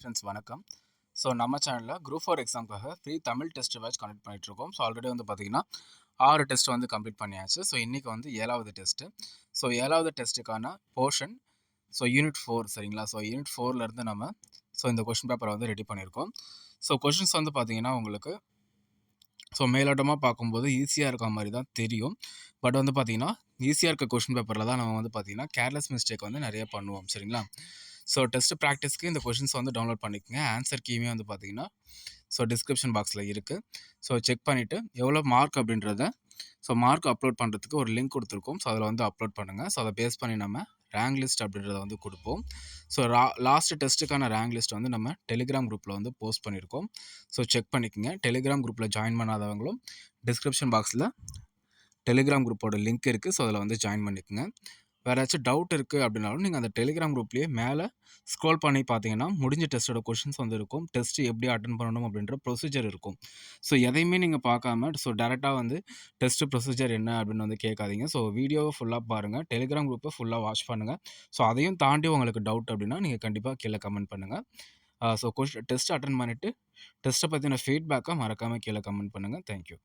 Friends வணக்கம். So நம்ம சேனலில் group four எக்ஸாம்க்காக free Tamil test batch conduct பண்ணிகிட்ருக்கோம் ஸோ ஆல்ரெடி வந்து பார்த்திங்கன்னா ஆறு டெஸ்ட் வந்து கம்ப்ளீட் பண்ணியாச்சு. ஸோ இன்றைக்கி வந்து ஏழாவது டெஸ்ட்டு ஸோ ஏழாவது டெஸ்ட்டுக்கான போர்ஷன் ஸோ யூனிட் ஃபோர் சரிங்களா? ஸோ யூனிட் ஃபோர்லேருந்து நம்ம ஸோ இந்த கொஷின் பேப்பரை வந்து ரெடி பண்ணியிருக்கோம். ஸோ கொஷின்ஸ் வந்து பார்த்திங்கன்னா உங்களுக்கு ஸோ மேலோட்டமாக பார்க்கும்போது ஈஸியாக இருக்க மாதிரி தான் தெரியும். பட் வந்து பார்த்திங்கன்னா ஈஸியாக இருக்க கொஷின் பேப்பரில் தான் நம்ம வந்து பார்த்திங்கன்னா கேர்லெஸ் மிஸ்டேக் வந்து நிறைய பண்ணுவோம் சரிங்களா? ஸோ டெஸ்ட் ப்ராக்டிஸ்க்கு இந்த கொஷின்ஸ் வந்து டவுன்லோட் பண்ணிக்கோங்க. ஆன்சர் கீமே வந்து பார்த்தீங்கன்னா ஸோ டிஸ்கிரிப்ஷன் பாக்ஸில் இருக்குது ஸோ செக் பண்ணிவிட்டு எவ்வளோ மார்க் அப்படின்றத ஸோ மார்க் அப்லோட் பண்ணுறதுக்கு ஒரு லிங்க் கொடுத்துருக்கோம். ஸோ அதில் வந்து அப்லோட் பண்ணுங்கள் ஸோ அதை பேஸ் பண்ணி நம்ம ரேங்க் லிஸ்ட் அப்படின்றத வந்து கொடுப்போம். ஸோ ரா லாஸ்ட் டெஸ்ட்டுக்கான ரேங்க் லிஸ்ட் வந்து நம்ம டெலிகிராம் குரூப்பில் வந்து போஸ்ட் பண்ணியிருக்கோம் ஸோ செக் பண்ணிக்கோங்க. டெலிகிராம் குரூப்பில் ஜாயின் பண்ணாதவங்களும் டிஸ்கிரிப்ஷன் பாக்ஸில் டெலிகிராம் குரூப்போட லிங்க் இருக்குது ஸோ அதில் வந்து ஜாயின் பண்ணிக்கோங்க. வேறு ஏதாச்சும் டவுட் இருக்குது அப்படின்னாலும் நீங்கள் அந்த டெலிகிராம் குரூப்லேயே மேலே ஸ்க்ரோல் பண்ணி பார்த்தீங்கன்னா முடிஞ்ச டெஸ்ட்டோட கொஷின்ஸ் வந்து இருக்கும். டெஸ்ட்டு எப்படி அட்டன் பண்ணணும் அப்படின்ற ப்ரொசீஜர் இருக்கும். ஸோ எதையுமே நீங்கள் பார்க்காம ஸோ டேரெக்டாக வந்து டெஸ்ட்டு ப்ரொசீஜர் என்ன அப்படின்னு வந்து கேட்காதீங்க. ஸோ வீடியோவை ஃபுல்லாக பாருங்கள் டெலிகிராம் குரூப்பை ஃபுல்லாக வாட்ச் பண்ணுங்கள் ஸோ அதையும் தாண்டி உங்களுக்கு டவுட் அப்படின்னா நீங்கள் கண்டிப்பாக கீழே கமெண்ட் பண்ணுங்கள் ஸோ கொஷ் டெஸ்ட் அட்டன் பண்ணிவிட்டு டெஸ்ட்டை பற்றின ஃபீட்பேக்கை மறக்காமல் கீழே கமெண்ட் பண்ணுங்கள் தேங்க்யூ